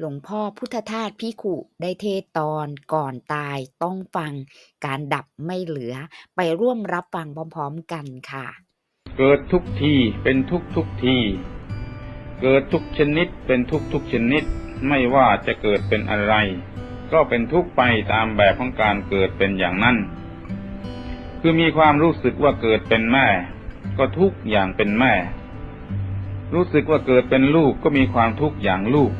หลวงพ่อพุทธทาสพิขุได้เทศตอนก่อนตายต้องฟังการดับไม่เหลือ ไปร่วมรับฟังพร้อมๆกันค่ะ เกิดทุกทีเป็นทุกทุกที เกิดทุกชนิดเป็นทุกทุกชนิด ไม่ว่าจะเกิดเป็นอะไร ก็เป็นทุกไปตามแบบของการเกิดเป็นอย่างนั้น คือมีความรู้สึกว่าเกิดเป็นแม่ ก็ทุกอย่างเป็นแม่ รู้สึกว่าเกิดเป็นลูกก็มีความทุกข์อย่างลูก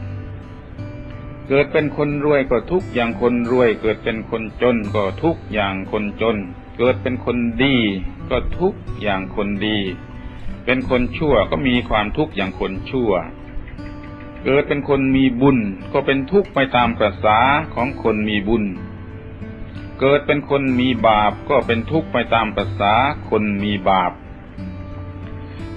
เกิดเป็นคนรวยก็ทุกอย่างคนรวย เกิดเป็นคนจนก็ทุกอย่างคนจน เกิดเป็นคนดี ก็ทุกอย่างคนดี เป็นคนชั่วก็มีความทุกข์อย่างคนชั่ว เกิดเป็นคนมีบุญ ก็เป็นทุกข์ไปตามประษาของคนมีบุญ เกิดเป็นคนมีบาปก็เป็นทุกข์ไปตามประษาคนมีบาป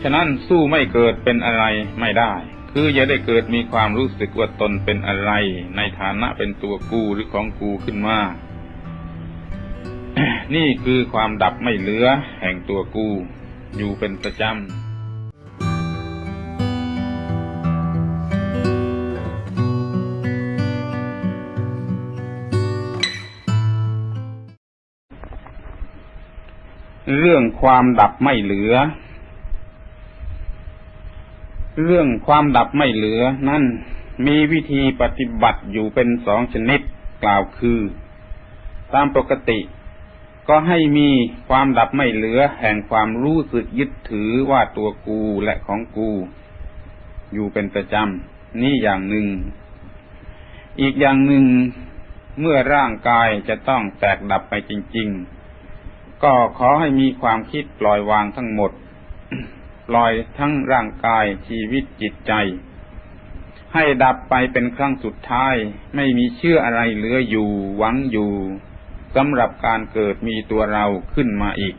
ฉะนั้นสู้ไม่เกิดเป็นอะไรไม่ได้ คืออย่าได้เกิดมีความรู้สึกว่าตนเป็นอะไร ในฐานะเป็นตัวกูหรือของกูขึ้นมา นี่คือความดับไม่เหลือแห่งตัวกู อยู่เป็นประจำเรื่องความดับไม่เหลือ เรื่องความดับไม่เหลือ นั่นมีวิธีปฏิบัติอยู่เป็นสองชนิดกล่าวคือ ตามปกติ ก็ให้มีความดับไม่เหลือแห่งความรู้สึกยึดถือว่าตัวกูและของกู อยู่เป็นประจำนี่อย่างหนึ่ง อีกอย่างหนึ่งเมื่อร่างกายจะต้องแตกดับไปจริง ๆ ก็ขอให้มีความคิดปล่อยวางทั้งหมด ปล่อยทั้งร่างกายชีวิตจิตใจ ให้ดับไปเป็นครั้งสุดท้าย ไม่มีเชื่ออะไรเหลืออยู่หวังอยู่สำหรับการเกิดมีตัวเราขึ้นมาอีก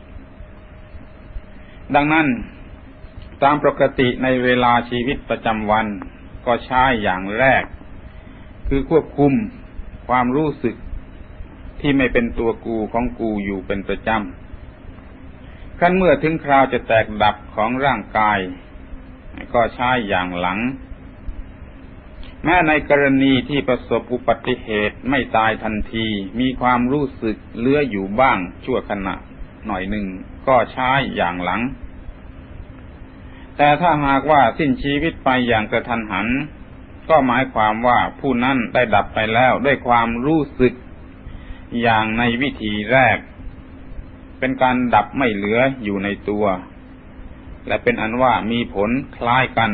ดังนั้น ตามปกติในเวลาชีวิตประจำวันก็ใช้อย่างแรก คือควบคุมความรู้สึกที่ไม่เป็นตัวกูของกูอยู่เป็นประจำ ขั้นเมื่อถึงคราวจะแตกดับของร่างกาย ก็ใช้อย่างหลัง แม้ในกรณีที่ประสบอุบัติเหตุไม่ตายทันที มีความรู้สึกเลื้ออยู่บ้างชั่วขณะหน่อยหนึ่งก็ใช้อย่างหลัง แต่ถ้าหากว่าสิ้นชีวิตไปอย่างกระทันหัน ก็หมายความว่าผู้นั้นได้ดับไปแล้วด้วยความรู้สึกอย่างในวิธีแรก เป็นการดับไม่เหลืออยู่ในตัว และเป็นอันว่ามีผลคล้ายกัน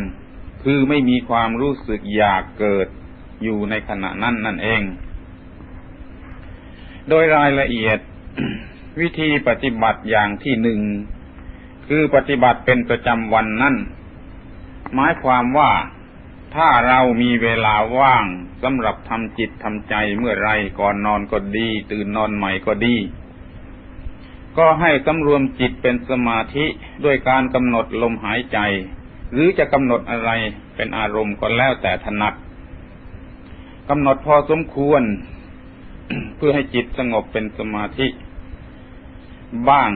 คือไม่มีความรู้สึกอยากเกิดอยู่ในขณะนั้นนั่นเอง โดยรายละเอียดวิธีปฏิบัติอย่างที่หนึ่ง คือปฏิบัติเป็นประจำวันนั่น หมายความว่าถ้าเรามีเวลาว่างสำหรับทำจิตทำใจเมื่อไรก่อนนอนก็ดี ตื่นนอนใหม่ก็ดี ก็ให้สำรวมจิตเป็นสมาธิด้วยการกำหนดลมหายใจ หรือจะกำหนดอะไรเป็นอารมณ์ก็แล้วแต่ถนัดกำหนดพอสมควร เพื่อให้จิตสงบเป็นสมาธิ บ้าง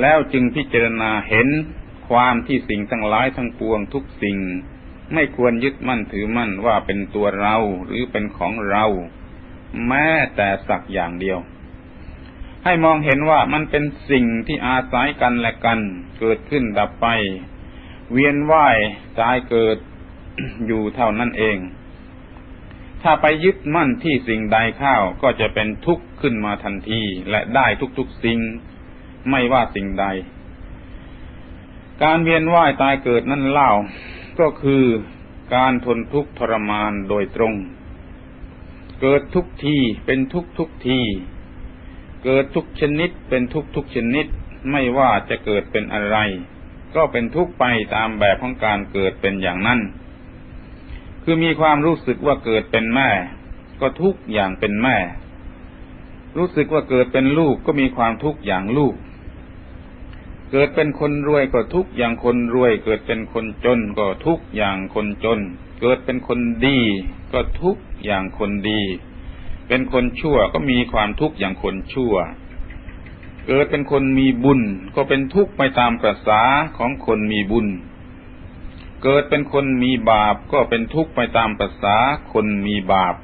แล้วจึงพิจารณาเห็นความที่สิ่งทั้งหลายทั้งปวงทุกสิ่ง ไม่ควรยึดมั่นถือมั่นว่าเป็นตัวเราหรือเป็นของเรา แม้แต่สักอย่างเดียว ให้มองเห็นว่ามันเป็นสิ่งที่อาศัยกันและกัน เกิดขึ้นดับไป เวียนว่ายตายเกิดอยู่เท่านั้นเอง ถ้าไปยึดมั่นที่สิ่งใดเข้าก็จะเป็นทุกข์ขึ้นมาทันทีและได้ทุกๆสิ่ง ไม่ว่าสิ่งใด การเวียนว่ายตายเกิดนั่นเล่า ก็คือการทนทุกข์ทรมานโดยตรง เกิดทุกทีเป็นทุกทุกที เกิดทุกชนิดเป็นทุกทุกชนิด ไม่ว่าจะเกิดเป็นอะไร ก็เป็นทุกไปตามแบบของการเกิดเป็นอย่างนั้น คือมีความรู้สึกว่าเกิดเป็นแม่ ก็ทุกอย่างเป็นแม่ รู้สึกว่าเกิดเป็นลูกก็มีความทุกข์อย่างลูก เกิดเป็นคนรวยก็ทุกอย่างคนรวย เกิดเป็นคนจนก็ทุกอย่างคนจน เกิดเป็นคนดี ก็ทุกอย่างคนดี เป็นคนชั่วก็มีความทุกข์อย่างคนชั่ว เกิดเป็นคนมีบุญ ก็เป็นทุกข์ไปตามประษาของคนมีบุญ เกิดเป็นคนมีบาปก็เป็นทุกข์ไปตามประษาคนมีบาป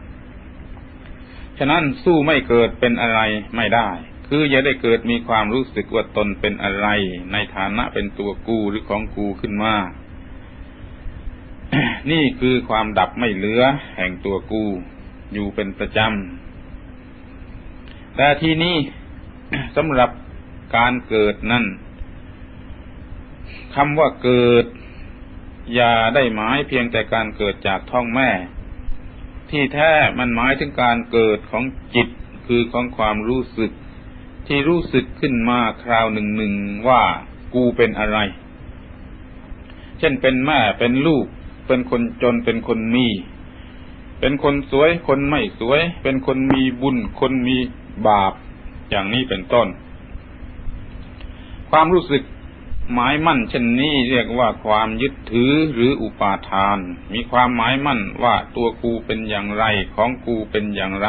ฉะนั้นสู้ไม่เกิดเป็นอะไรไม่ได้ คืออย่าได้เกิดมีความรู้สึกว่าตนเป็นอะไร ในฐานะเป็นตัวกูหรือของกูขึ้นมานี่คือความดับไม่เหลือแห่งตัวกู อยู่เป็นประจำ แต่ทีนี้สำหรับการเกิดนั่นคำว่าเกิด อย่าได้หมายเพียงแต่การเกิดจากท้องแม่ ที่แท้มันหมายถึงการเกิดของจิตคือของความรู้สึก ที่รู้สึกขึ้นมาคราวหนึ่งหนึ่งว่ากูเป็นอะไร เช่นเป็นแม่เป็นลูก เป็นคนจนเป็นคนมี เป็นคนสวย คนไม่สวย เป็นคนมีบุญ คนมีบาป อย่างนี้เป็นต้น ความรู้สึกหมายมั่นเช่นนี้เรียกว่าความยึดถือหรืออุปาทาน มีความหมายมั่นว่าตัวกูเป็นอย่างไรของกูเป็นอย่างไร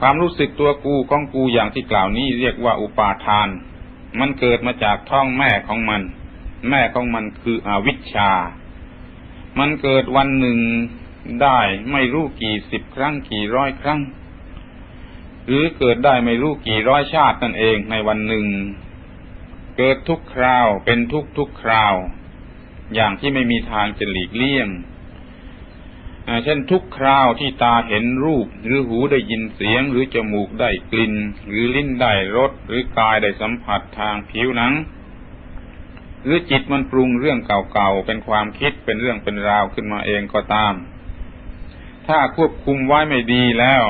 ความรู้สึกตัวกูของกูอย่างที่กล่าวนี้เรียกว่าอุปาทาน มันเกิดมาจากท้องแม่ของมัน แม่ของมันคืออวิชชา มันเกิดวันหนึ่ง ได้ไม่รู้กี่สิบครั้งกี่ร้อยครั้ง หรือเกิดได้ไม่รู้กี่ร้อยชาตินั่นเองในวันหนึ่ง เกิดทุกคราวเป็นทุกทุกคราว อย่างที่ไม่มีทางจะหลีกเลี่ยงเช่นทุกคราวที่ตาเห็นรูป หรือหูได้ยินเสียง หรือจมูกได้กลิ่น หรือลิ้นได้รสหรือกายได้สัมผัสทางผิวหนัง หรือจิตมันปรุงเรื่องเก่าๆเป็นความคิดเป็นเรื่องเป็นราวขึ้นมาเองก็ตาม ถ้าควบคุมไว้ไม่ดีแล้ว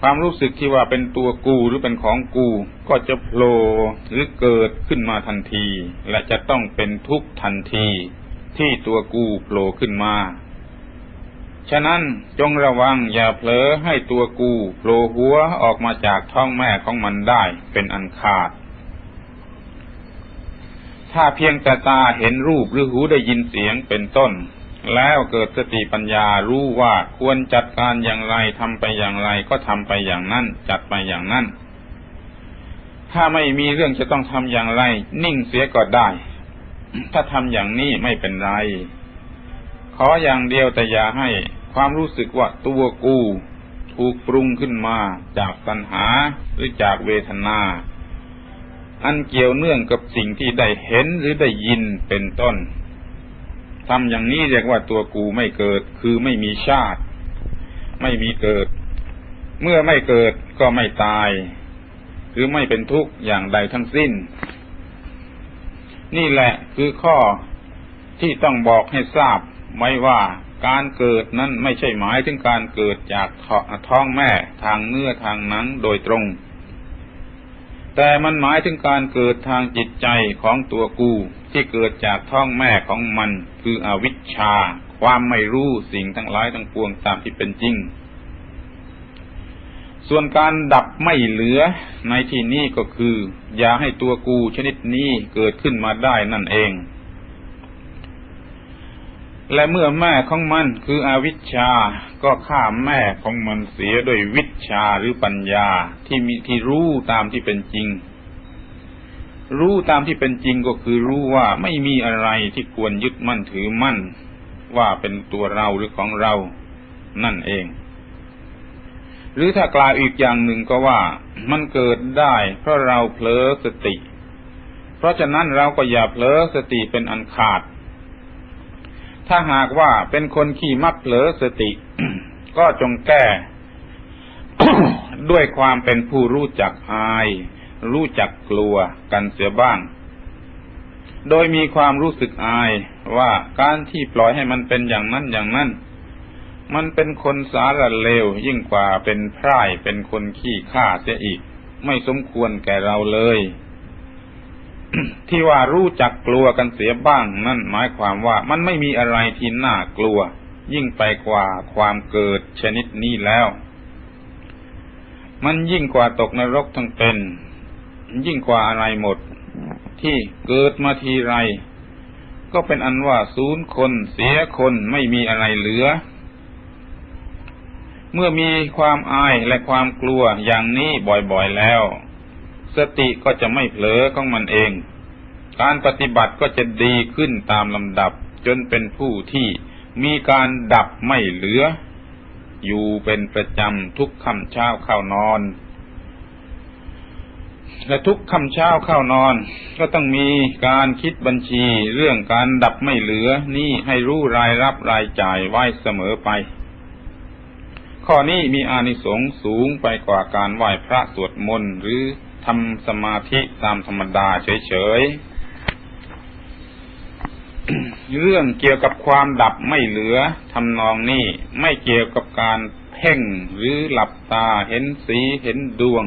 ความรู้สึกที่ว่าเป็นตัวกูหรือเป็นของกู ก็จะโผล่หรือเกิดขึ้นมาทันที และจะต้องเป็นทุกข์ทันที ที่ตัวกูโผล่ขึ้นมาฉะนั้นจงระวังอย่าเผลอให้ตัวกูโผล่หัวออกมาจากท้องแม่ของมันได้เป็นอันขาด ถ้าเพียงแต่ตาเห็นรูปหรือหูได้ยินเสียงเป็นต้น แล้วเกิดสติปัญญารู้ว่าควรจัดการอย่างไรทำไปอย่างไร ก็ทำไปอย่างนั้น จัดไปอย่างนั้น ถ้าไม่มีเรื่องจะต้องทำอย่างไร นิ่งเสียก็ได้ ถ้าทำอย่างนี้ไม่เป็นไร ขออย่างเดียวแต่อย่าให้ความรู้สึกว่าตัวกูถูกปรุงขึ้นมาจากตัณหาหรือจากเวทนา อันเกี่ยวเนื่องกับสิ่งที่ได้เห็นหรือได้ยินเป็นต้น ทำอย่างนี้เรียกว่าตัวกูไม่เกิด คือไม่มีชาติ ไม่มีเกิด เมื่อไม่เกิดก็ไม่ตาย หรือไม่เป็นทุกข์อย่างใดทั้งสิ้น นี่แหละคือข้อที่ต้องบอกให้ทราบไว้ว่าการเกิดนั้นไม่ใช่หมายถึงการเกิดจากท้องแม่ทางเนื้อทางหนังโดยตรง แต่มันหมายถึงการเกิดทางจิตใจของตัวกูที่เกิดจากท้องแม่ของมัน คืออวิชชา ความไม่รู้สิ่งทั้งหลายทั้งปวงตามที่เป็นจริง ส่วนการดับไม่เหลือในที่นี้ก็คือ อย่าให้ตัวกูชนิดนี้เกิดขึ้นมาได้นั่นเอง และเมื่อแม่ของมันคืออวิชชา ก็ฆ่าแม่ของมันเสียด้วยวิชาหรือปัญญาที่มีที่รู้ตามที่เป็นจริง รู้ตามที่เป็นจริงก็คือรู้ว่าไม่มีอะไรที่ควรยึดมั่นถือมั่น ว่าเป็นตัวเราหรือของเรา นั่นเอง หรือถ้ากล่าวอีกอย่างหนึ่งก็ว่ามันเกิดได้ เพราะเราเผลอสติ เพราะฉะนั้นเราก็อย่าเผลอสติเป็นอันขาด ถ้าหากว่าเป็นคนขี้มักเผลอสติ ก็จงแก้ ด้วยความเป็นผู้รู้จักอาย รู้จักกลัวกันเสียบ้าง โดยมีความรู้สึกอายว่าการที่ปล่อยให้มันเป็นอย่างนั้นอย่างนั้น มันเป็นคนสารเลวยิ่งกว่าเป็นพร่ายเป็นคนขี้ข้าเสียอีก ไม่สมควรแก่เราเลย ที่ว่ารู้จักกลัวกันเสียบ้าง นั่นหมายความว่ามันไม่มีอะไรที่น่ากลัว ยิ่งไปกว่าความเกิดชนิดนี้แล้ว มันยิ่งกว่าตกนรกทั้งเป็น ยิ่งกว่าอะไรหมด ที่เกิดมาทีไร ก็เป็นอันว่าศูนย์คนเสียคนไม่มีอะไรเหลือ เมื่อมีความอายและความกลัวอย่างนี้บ่อยๆแล้ว สติก็จะไม่เผลอของมันเอง การปฏิบัติก็จะดีขึ้นตามลำดับ จนเป็นผู้ที่มีการดับไม่เหลือ อยู่เป็นประจำทุกค่ำเช้าเข้านอน และทุกค่ำเช้าเข้านอน ก็ต้องมีการคิดบัญชีเรื่องการดับไม่เหลือนี่ให้รู้รายรับรายจ่ายไว้เสมอไปข้อนี้มีอานิสงส์สูงไปกว่าการไหว้พระสวดมนต์หรือ ทำสมาธิตามธรรมดาเฉยๆ เรื่องเกี่ยวกับความดับไม่เหลือทำนองนี้ไม่เกี่ยวกับการเพ่งหรือหลับตาเห็นสีเห็นดวง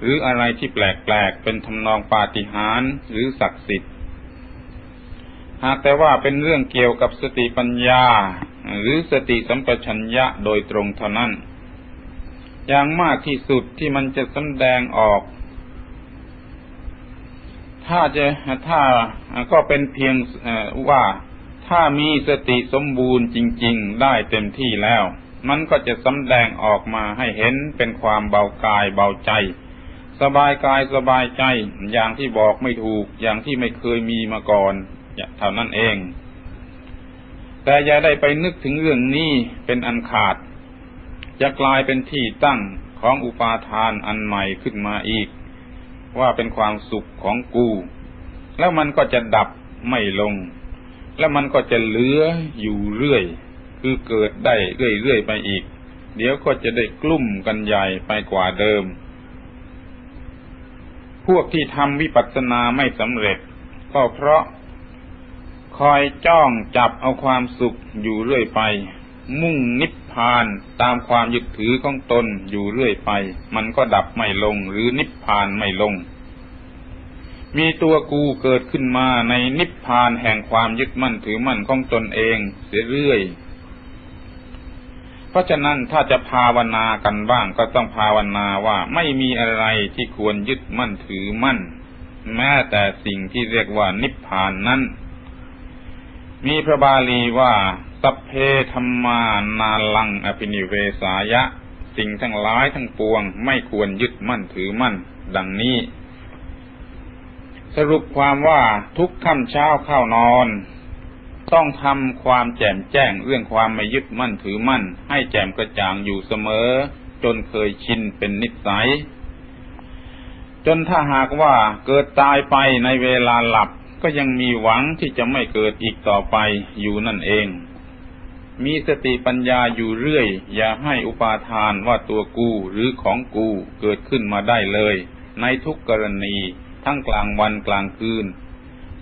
หรืออะไรที่แปลกๆ เป็นทำนองปาฏิหาริย์หรือศักดิ์สิทธิ์หากแต่ว่าเป็นเรื่องเกี่ยวกับสติปัญญา หรือสติสัมปชัญญะโดยตรงเท่านั้น อย่างมากที่สุดที่มันจะแสดงออก ถ้าจะถ้าก็เป็นเพียงว่าถ้ามีสติสมบูรณ์จริง ๆ ได้เต็มที่แล้ว มันก็จะสำแดงออกมาให้เห็นเป็นความเบากายเบาใจ สบายกายสบายใจ อย่างที่บอกไม่ถูก อย่างที่ไม่เคยมีมาก่อนเท่านั้นเอง แต่อย่าได้ไปนึกถึงเรื่องนี้เป็นอันขาด จะกลายเป็นที่ตั้งของอุปาทานอันใหม่ขึ้นมาอีก ว่าเป็นความสุขของกู แล้วมันก็จะดับไม่ลง แล้วมันก็จะเหลืออยู่เรื่อย คือเกิดได้เรื่อยๆไปอีก เดี๋ยวก็จะได้กลุ่มกันใหญ่ไปกว่าเดิม พวกที่ทำวิปัสสนาไม่สำเร็จ ก็เพราะคอยจ้องจับเอาความสุขอยู่เรื่อยไป มุ่งนิพานตามความยึดถือของตนอยู่เรื่อยไป มันก็ดับไม่ลงหรือนิพพานไม่ลง มีตัวกูเกิดขึ้นมาในนิพพานแห่งความยึดมั่นถือมั่นของตนเองเสียเรื่อยเพราะฉะนั้นถ้าจะภาวนากันบ้างก็ต้องภาวนาว่าไม่มีอะไรที่ควรยึดมั่นถือมั่น แม้แต่สิ่งที่เรียกว่านิพพานนั้น มีพระบาลีว่า สัพเพธรรมานาลังอภินิเวสายะ สิ่งทั้งหลายทั้งปวง ไม่ควรยึดมั่นถือมั่น ดังนี้ สรุปความว่าทุกค่ำเช้าเข้านอน ต้องทำความแจ่มแจ้งเรื่องความไม่ยึดมั่นถือมั่น ให้แจ่มกระจ่างอยู่เสมอ จนเคยชินเป็นนิสัย จนถ้าหากว่าเกิดตายไปในเวลาหลับก็ยังมีหวังที่จะไม่เกิดอีกต่อไปอยู่นั่นเอง มีสติปัญญาอยู่เรื่อย อย่าให้อุปาทานว่าตัวกูหรือของกูเกิดขึ้นมาได้เลย ในทุกกรณี ทั้งกลางวันกลางคืน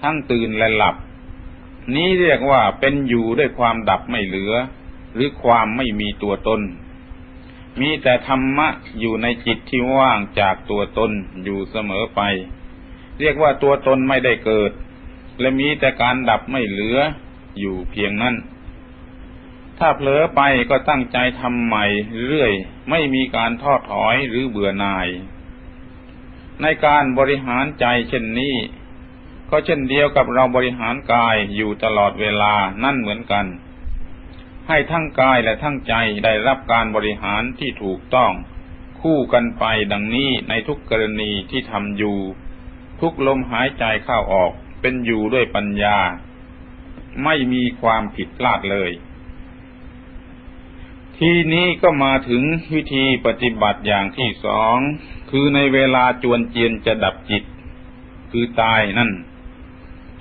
ทั้งตื่นและหลับ นี้เรียกว่าเป็นอยู่ด้วยความดับไม่เหลือ หรือความไม่มีตัวตน มีแต่ธรรมะอยู่ในจิตที่ว่างจากตัวตนอยู่เสมอไป เรียกว่าตัวตนไม่ได้เกิด และมีแต่การดับไม่เหลืออยู่เพียงนั้น ถ้าเผลอไปก็ตั้งใจทำใหม่เรื่อย ไม่มีการทอดถอยหรือเบื่อหน่าย ในการบริหารใจเช่นนี้ ก็เช่นเดียวกับเราบริหารกายอยู่ตลอดเวลานั่นเหมือนกัน ให้ทั้งกายและทั้งใจได้รับการบริหารที่ถูกต้อง คู่กันไปดังนี้ในทุกกรณีที่ทำอยู่ ทุกลมหายใจเข้าออกเป็นอยู่ด้วยปัญญา ไม่มีความผิดพลาดเลย ทีนี้ก็มาถึงวิธีปฏิบัติอย่างที่สอง คือในเวลาจวนเจียนจะดับจิต คือตายนั่น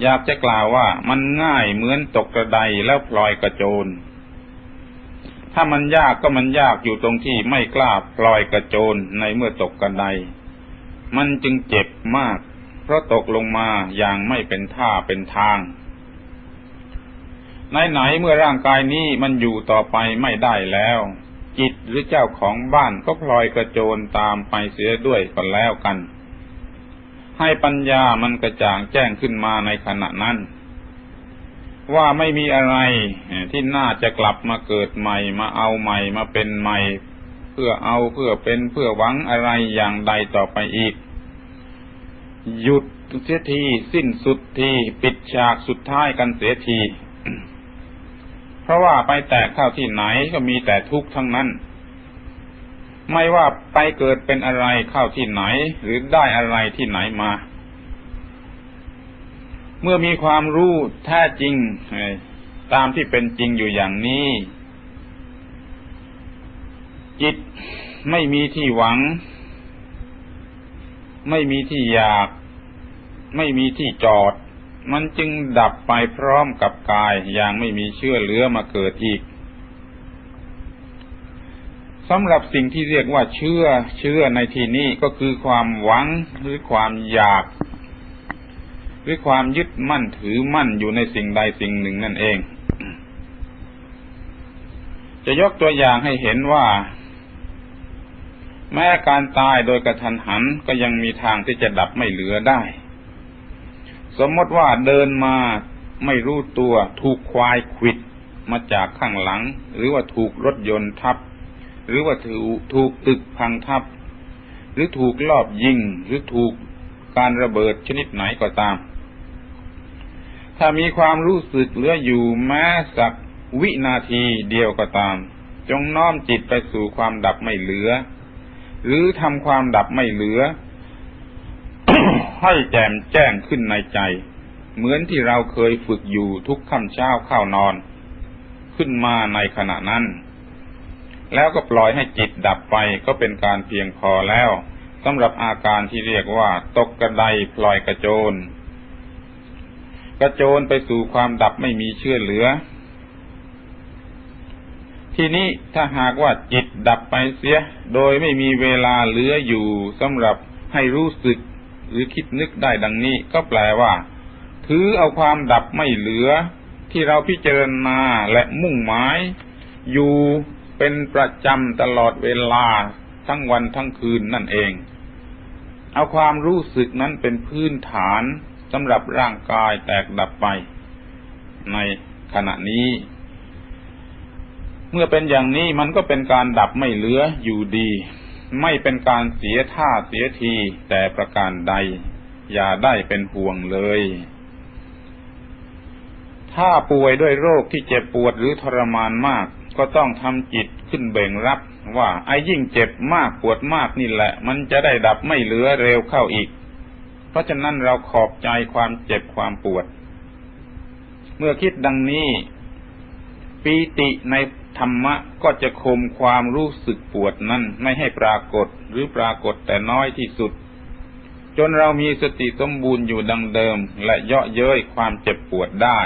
อยากจะกล่าวว่ามันง่ายเหมือนตกกระไดแล้วพลอยกระโจน ถ้ามันยากก็มันยากอยู่ตรงที่ไม่กล้าพลอยกระโจนในเมื่อตกกระได มันจึงเจ็บมาก เพราะตกลงมาอย่างไม่เป็นท่าเป็นทาง ไหนๆเมื่อร่างกายนี้มันอยู่ต่อไปไม่ได้แล้ว จิตหรือเจ้าของบ้านก็พลอยกระโจนตามไปเสียด้วยก็แล้วกัน ให้ปัญญามันกระจ่างแจ้งขึ้นมาในขณะนั้น ว่าไม่มีอะไรที่น่าจะกลับมาเกิดใหม่มาเอาใหม่มาเป็นใหม่ เพื่อเอาเพื่อเป็นเพื่อหวังอะไรอย่างใดต่อไปอีก หยุดเสียทีสิ้นสุดที ปิดฉากสุดท้ายกันเสียที เพราะว่าไปแตกเข้าที่ไหนก็มีแต่ทุกข์ทั้งนั้น ไม่ว่าไปเกิดเป็นอะไรเข้าที่ไหน หรือได้อะไรที่ไหนมา เมื่อมีความรู้แท้จริงตามที่เป็นจริงอยู่อย่างนี้ จิตไม่มีที่หวัง ไม่มีที่อยาก ไม่มีที่จอด มันจึงดับไปพร้อมกับกายอย่างไม่มีเชื่อเหลือมาเกิดอีกสำหรับสิ่งที่เรียกว่าเชื่อเชื่อในที่นี้ก็คือความหวังหรือความอยาก หรือความยึดมั่นถือมั่นอยู่ในสิ่งใดสิ่งหนึ่งนั่นเอง จะยกตัวอย่างให้เห็นว่า แม้การตายโดยกระทันหันก็ยังมีทางที่จะดับไม่เหลือได้ สมมติว่าเดินมาไม่รู้ตัวถูกควายขวิดมาจากข้างหลัง หรือว่าถูกรถยนต์ทับ หรือว่าถูกถูกตึกพังทับ หรือถูกลอบยิงหรือถูกการระเบิดชนิดไหนก็ตาม ถ้ามีความรู้สึกเหลืออยู่แม้สักวินาทีเดียวก็ตาม จงน้อมจิตไปสู่ความดับไม่เหลือ หรือทำความดับไม่เหลือ ให้แจ่มแจ้งขึ้นในใจ เหมือนที่เราเคยฝึกอยู่ทุกค่ำเช้าเข้านอน ขึ้นมาในขณะนั้น แล้วก็ปล่อยให้จิตดับไปก็เป็นการเพียงพอแล้วสำหรับอาการที่เรียกว่า ตกกระไดพลอยกระโจน กระโจนไปสู่ความดับไม่มีเชื่อเหลือ ทีนี้ถ้าหากว่าจิตดับไปเสีย โดยไม่มีเวลาเหลืออยู่สำหรับให้รู้สึก หรือคิดนึกได้ดังนี้ก็แปลว่า ถือเอาความดับไม่เหลือ ที่เราพิจารณาและมุ่งหมาย อยู่เป็นประจำตลอดเวลาทั้งวันทั้งคืนนั่นเอง เอาความรู้สึกนั้นเป็นพื้นฐานสำหรับร่างกายแตกดับไป ในขณะนี้ เมื่อเป็นอย่างนี้มันก็เป็นการดับไม่เหลืออยู่ดี ไม่เป็นการเสียท่าเสียทีแต่ประการใด อย่าได้เป็นห่วงเลย ถ้าป่วยด้วยโรคที่เจ็บปวดหรือทรมานมาก ก็ต้องทำจิตขึ้นเบ่งรับ ว่าไอ้ยิ่งเจ็บมากปวดมากนี่แหละ มันจะได้ดับไม่เหลือเร็วเข้าอีก เพราะฉะนั้นเราขอบใจความเจ็บความปวด เมื่อคิดดังนี้ปีติใน ธรรมะก็จะคมความรู้สึกปวดนั้นไม่ให้ปรากฏหรือปรากฏแต่น้อยที่สุด จนเรามีสติสมบูรณ์อยู่ดังเดิม และเยาะเย้ยความเจ็บปวดได้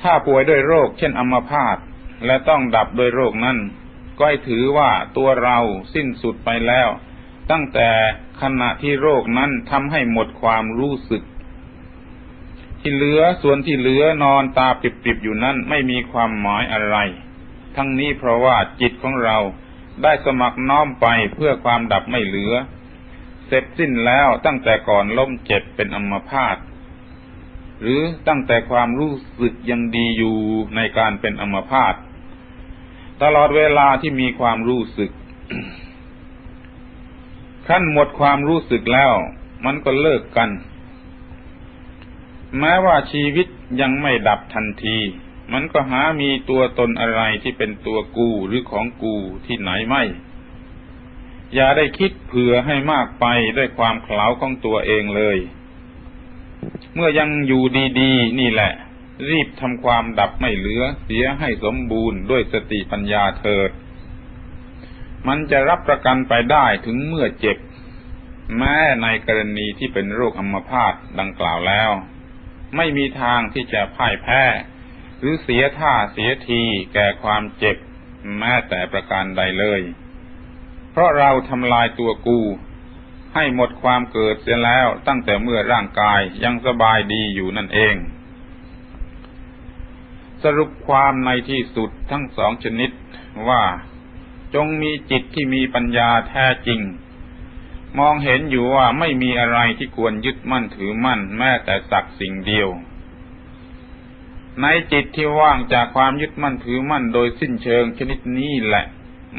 ถ้าป่วยด้วยโรคเช่นอัมพาตและต้องดับโดยโรคนั้น ก็ให้ถือว่าตัวเราสิ้นสุดไปแล้ว ตั้งแต่ขณะที่โรคนั้นทำให้หมดความรู้สึก ที่เหลือส่วนที่เหลือนอนตาปิบๆอยู่นั้นไม่มีความหมายอะไร ทั้งนี้เพราะว่าจิตของเราได้สมัครน้อมไปเพื่อความดับไม่เหลือ เสร็จสิ้นแล้วตั้งแต่ก่อนล้มเจ็บเป็นอัมพาตหรือตั้งแต่ความรู้สึกยังดีอยู่ในการเป็นอัมพาตตลอดเวลาที่มีความรู้สึกขั้นหมดความรู้สึกแล้ว มันก็เลิกกัน แม้ว่าชีวิตยังไม่ดับทันที มันก็หามีตัวตนอะไรที่เป็นตัวกูหรือของกูที่ไหนไม่ อย่าได้คิดเผื่อให้มากไปด้วยความเขลาของตัวเองเลย เมื่อยังอยู่ดีๆ นี่แหละ รีบทำความดับไม่เหลือเสียให้สมบูรณ์ด้วยสติปัญญาเถิด มันจะรับประกันไปได้ถึงเมื่อเจ็บ แม้ในกรณีที่เป็นโรคอัมพาตดังกล่าวแล้ว ไม่มีทางที่จะพ่ายแพ้ หรือเสียท่าเสียทีแก่ความเจ็บแม้แต่ประการใดเลย เพราะเราทำลายตัวกู ให้หมดความเกิดเสียแล้วตั้งแต่เมื่อร่างกายยังสบายดีอยู่นั่นเอง สรุปความในที่สุดทั้งสองชนิดว่าจงมีจิตที่มีปัญญาแท้จริง มองเห็นอยู่ว่าไม่มีอะไรที่ควรยึดมั่นถือมั่น แม้แต่สักสิ่งเดียว ในจิตที่ว่างจากความยึดมั่นถือมั่นโดยสิ้นเชิงชนิดนี้แหละ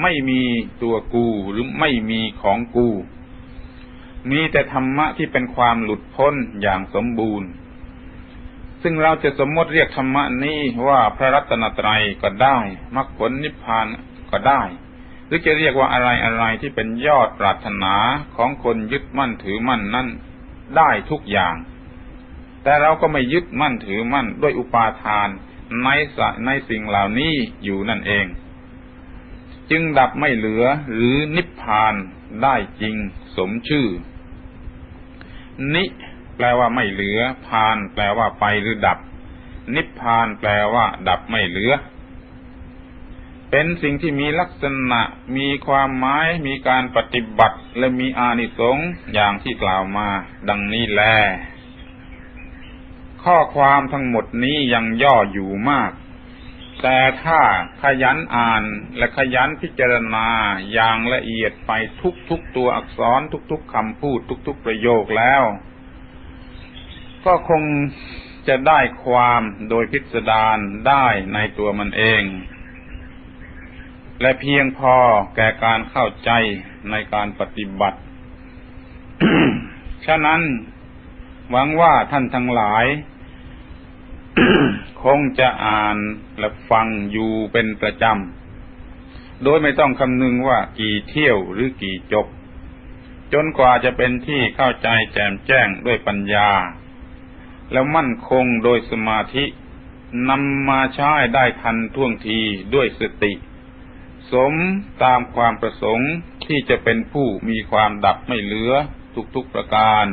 ไม่มีตัวกูหรือไม่มีของกู มีแต่ธรรมะที่เป็นความหลุดพ้นอย่างสมบูรณ์ ซึ่งเราจะสมมติเรียกธรรมะนี้ว่าพระรัตนตรัยก็ได้มรรคผลนิพพานก็ได้ หรือจะเรียกว่าอะไรอะไรที่เป็นยอดปรารถนาของคนยึดมั่นถือมั่นนั่นได้ทุกอย่าง แต่เราก็ไม่ยึดมั่นถือมั่นด้วยอุปาทานในในสิ่งเหล่านี้อยู่นั่นเอง จึงดับไม่เหลือหรือนิพพานได้จริงสมชื่อ นิแปลว่าไม่เหลือ พาน แปลว่าไปหรือดับ นิพพานแปลว่า ดับไม่เหลือ เป็นสิ่งที่มีลักษณะ มีความหมาย มีการปฏิบัติ และมีอานิสงส์อย่างที่กล่าวมา ดังนี้แล ข้อความทั้งหมดนี้ยังย่ออยู่มาก แต่ถ้าขยันอ่านและขยันพิจารณาอย่างละเอียดไปทุกๆตัวอักษรทุกๆคำพูดทุกๆประโยคแล้ว ก็คงจะได้ความโดยพิสดารได้ในตัวมันเอง และเพียงพอแก่การเข้าใจในการปฏิบัติ ฉะนั้น หวังว่าท่านทั้งหลาย คงจะอ่านและฟังอยู่เป็นประจำ โดยไม่ต้องคำนึงว่ากี่เที่ยวหรือกี่จบ จนกว่าจะเป็นที่เข้าใจแจ่มแจ้งด้วยปัญญา แล้วมั่นคงโดยสมาธินำมาใช้ได้ทันท่วงทีด้วยสติ สมตามความประสงค์ที่จะเป็นผู้มีความดับไม่เหลือทุกๆประการ